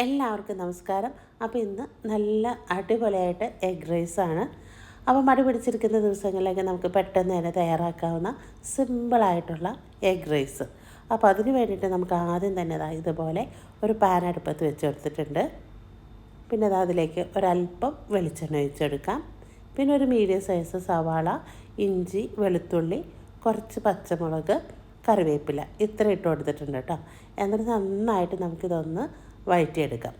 എല്ലാവർക്കും നമസ്കാരം. അപ്പോൾ ഇന്ന് നല്ല അടിപൊളിയായിട്ട് എഗ് റൈസാണ് അപ്പോൾ മടി പിടിച്ചിരിക്കുന്ന ദിവസങ്ങളിലൊക്കെ നമുക്ക് പെട്ടെന്ന് തന്നെ തയ്യാറാക്കാവുന്ന സിമ്പിളായിട്ടുള്ള എഗ് റൈസ് അപ്പോൾ അതിന് വേണ്ടിയിട്ട് നമുക്ക് ആദ്യം തന്നെ ഇതുപോലെ ഒരു പാൻ അടുപ്പത്ത് വെച്ച് കൊടുത്തിട്ടുണ്ട്. പിന്നെ അത് അതിലേക്ക് ഒരല്പം വെളിച്ചെണ്ണ ഒഴിച്ചെടുക്കാം. പിന്നെ ഒരു മീഡിയം സൈസ് സവാള ഇഞ്ചി വെളുത്തുള്ളി കുറച്ച് പച്ചമുളക് കറിവേപ്പില ഇത്ര ഇട്ട് കൊടുത്തിട്ടുണ്ട് കേട്ടോ. എന്നിട്ട് നന്നായിട്ട് നമുക്കിതൊന്ന് വഴറ്റിയെടുക്കാം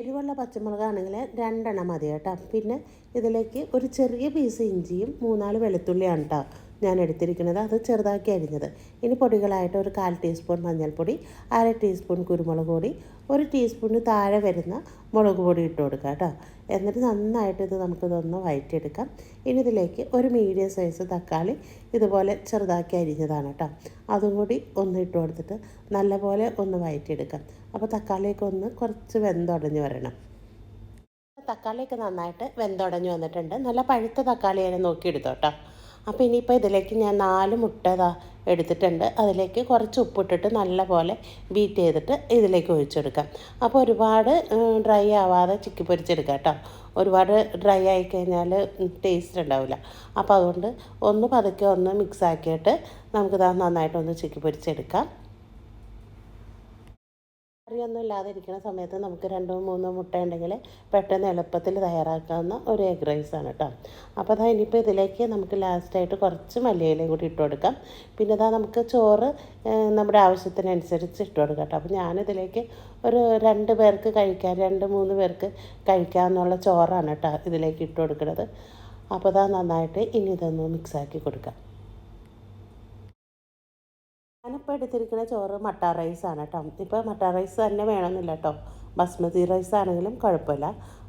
എരിവുള്ള പച്ചമുളകാണെങ്കിൽ രണ്ടെണ്ണം മതി കേട്ടോ. പിന്നെ ഇതിലേക്ക് ഒരു ചെറിയ പീസ് ഇഞ്ചിയും മൂന്നാൽ വെളുത്തുള്ളിയാണ് കേട്ടോ. ഞാൻ എടുത്തിരിക്കുന്നത് അത് ചെറുതാക്കി അരിഞ്ഞത്. ഇനി പൊടികളായിട്ട് ഒരു കാൽ ടീസ്പൂൺ മഞ്ഞൾപ്പൊടി അര ടീസ്പൂൺ കുരുമുളക് പൊടി ഒരു ടീസ്പൂണിന് താഴെ വരുന്ന മുളക് പൊടി ഇട്ട് കൊടുക്കുക കേട്ടോ. എന്നിട്ട് നന്നായിട്ട് ഇത് നമുക്കിതൊന്ന് വഴറ്റിയെടുക്കാം ഇനി ഇതിലേക്ക് ഒരു മീഡിയം സൈസ് തക്കാളി ഇതുപോലെ ചെറുതാക്കി അരിഞ്ഞതാണ് കേട്ടോ. അതും കൂടി ഒന്ന് ഇട്ട് കൊടുത്തിട്ട് നല്ലപോലെ ഒന്ന് വഴറ്റിയെടുക്കാം അപ്പോൾ തക്കാളിയൊക്കെ ഒന്ന് കുറച്ച് വെന്തുടഞ്ഞ് വരണം. തക്കാളിയൊക്കെ നന്നായിട്ട് വെന്തുടഞ്ഞ് വന്നിട്ടുണ്ട്. നല്ല പഴുത്ത തക്കാളി ഞാൻ നോക്കിയെടുത്തോ കേട്ടോ. അപ്പോൾ ഇനിയിപ്പോൾ ഇതിലേക്ക് ഞാൻ നാല് മുട്ട എടുത്തിട്ടുണ്ട്. അതിലേക്ക് കുറച്ച് ഉപ്പിട്ടിട്ട് നല്ല പോലെ ബീറ്റ് ചെയ്തിട്ട് ഇതിലേക്ക് ഒഴിച്ചെടുക്കാം. അപ്പോൾ ഒരുപാട് ഡ്രൈ ആവാതെ ചിക്കി പൊരിച്ചെടുക്കാം കേട്ടോ. ഒരുപാട് ഡ്രൈ ആയി കഴിഞ്ഞാൽ ടേസ്റ്റ് ഉണ്ടാവില്ല. അപ്പോൾ അതുകൊണ്ട് ഒന്ന് പതുക്കെ ഒന്ന് മിക്സ് ആക്കിയിട്ട് നമുക്കിത് നന്നായിട്ടൊന്ന് ചിക്കി പൊരിച്ചെടുക്കാം. കറിയൊന്നും ഇല്ലാതെ ഇരിക്കുന്ന സമയത്ത് നമുക്ക് രണ്ടോ മൂന്നോ മുട്ട ഉണ്ടെങ്കിൽ പെട്ടെന്ന് എളുപ്പത്തിൽ തയ്യാറാക്കാവുന്ന ഒരു എഗ് റൈസാണ് കേട്ടോ. അപ്പോൾ അതാ ഇനിയിപ്പോൾ ഇതിലേക്ക് നമുക്ക് ലാസ്റ്റായിട്ട് കുറച്ച് മല്ലിയിലയും കൂടി ഇട്ട് കൊടുക്കാം. പിന്നെ അതാ നമുക്ക് ചോറ് നമ്മുടെ ആവശ്യത്തിനനുസരിച്ച് ഇട്ട് കൊടുക്കാം കേട്ടോ. അപ്പോൾ ഞാനിതിലേക്ക് ഒരു രണ്ട് പേർക്ക് കഴിക്കാൻ രണ്ട് മൂന്ന് പേർക്ക് കഴിക്കാമെന്നുള്ള ചോറാണ് കേട്ടോ ഇതിലേക്ക് ഇട്ട് കൊടുക്കുന്നത്. അപ്പോൾ അതാ നന്നായിട്ട് ഇനി ഇതൊന്ന് മിക്സാക്കി കൊടുക്കാം. ഞാനിപ്പോൾ എടുത്തിരിക്കുന്ന ചോറ് മട്ട റൈസാണ് കേട്ടോ. ഇപ്പോൾ മട്ട റൈസ് തന്നെ വേണമെന്നില്ല കേട്ടോ. ബസ്മതി റൈസ് ആണെങ്കിലും കുഴപ്പമില്ല.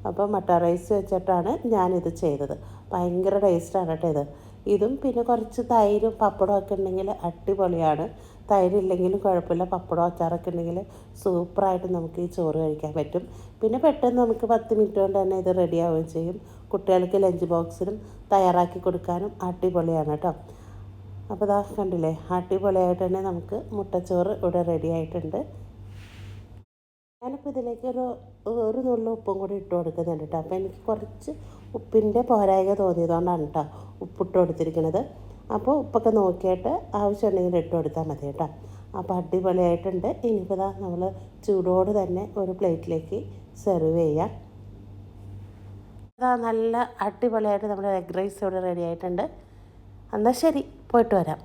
അപ്പോൾ മട്ട റൈസ് വെച്ചിട്ടാണ് ഞാനിത് ചെയ്തത്. ഭയങ്കര ടേസ്റ്റാണ് കേട്ടോ ഇത്. ഇതും പിന്നെ കുറച്ച് തൈരും പപ്പടവും ഒക്കെ ഉണ്ടെങ്കിൽ അടിപൊളിയാണ്. തൈരില്ലെങ്കിലും കുഴപ്പമില്ല. പപ്പടം അച്ചാറൊക്കെ ഉണ്ടെങ്കിൽ സൂപ്പറായിട്ട് നമുക്ക് ഈ ചോറ് കഴിക്കാൻ പറ്റും. പിന്നെ പെട്ടെന്ന് നമുക്ക് പത്ത് മിനിറ്റ് കൊണ്ട് തന്നെ ഇത് റെഡിയാവുകയും ചെയ്യും. കുട്ടികൾക്ക് ലഞ്ച് ബോക്സിനും തയ്യാറാക്കി കൊടുക്കാനും അടിപൊളിയാണ് കേട്ടോ. അപ്പോൾ ദാ കണ്ടില്ലേ അടിപൊളിയായിട്ട് തന്നെ നമുക്ക് മുട്ടച്ചോറ് ഇവിടെ റെഡി ആയിട്ടുണ്ട്. ഞാനിപ്പോൾ ഇതിലേക്ക് ഒരു ഒരു നുള്ളു ഉപ്പും കൂടി ഇട്ട് കൊടുക്കുന്നുണ്ട് കേട്ടോ. അപ്പോൾ എനിക്ക് കുറച്ച് ഉപ്പിന്റെ പോരായ്ക തോന്നിയതുകൊണ്ടാണ് കേട്ടോ ഉപ്പിട്ട് കൊടുത്തിരിക്കുന്നത്. അപ്പോൾ ഉപ്പൊക്കെ നോക്കിയിട്ട് ആവശ്യമുണ്ടെങ്കിൽ ഇട്ട് കൊടുത്താൽ മതി കേട്ടോ. അപ്പോൾ അടിപൊളിയായിട്ടുണ്ട്. ഇനിയിപ്പോൾ നമ്മൾ ചൂടോട് തന്നെ ഒരു പ്ലേറ്റിലേക്ക് സെർവ് ചെയ്യാം. അതാ നല്ല അടിപൊളിയായിട്ട് നമ്മുടെ എഗ് റൈസ് ഇവിടെ റെഡി ആയിട്ടുണ്ട്. എന്നാൽ ശരി പോയിട്ട് വരാം.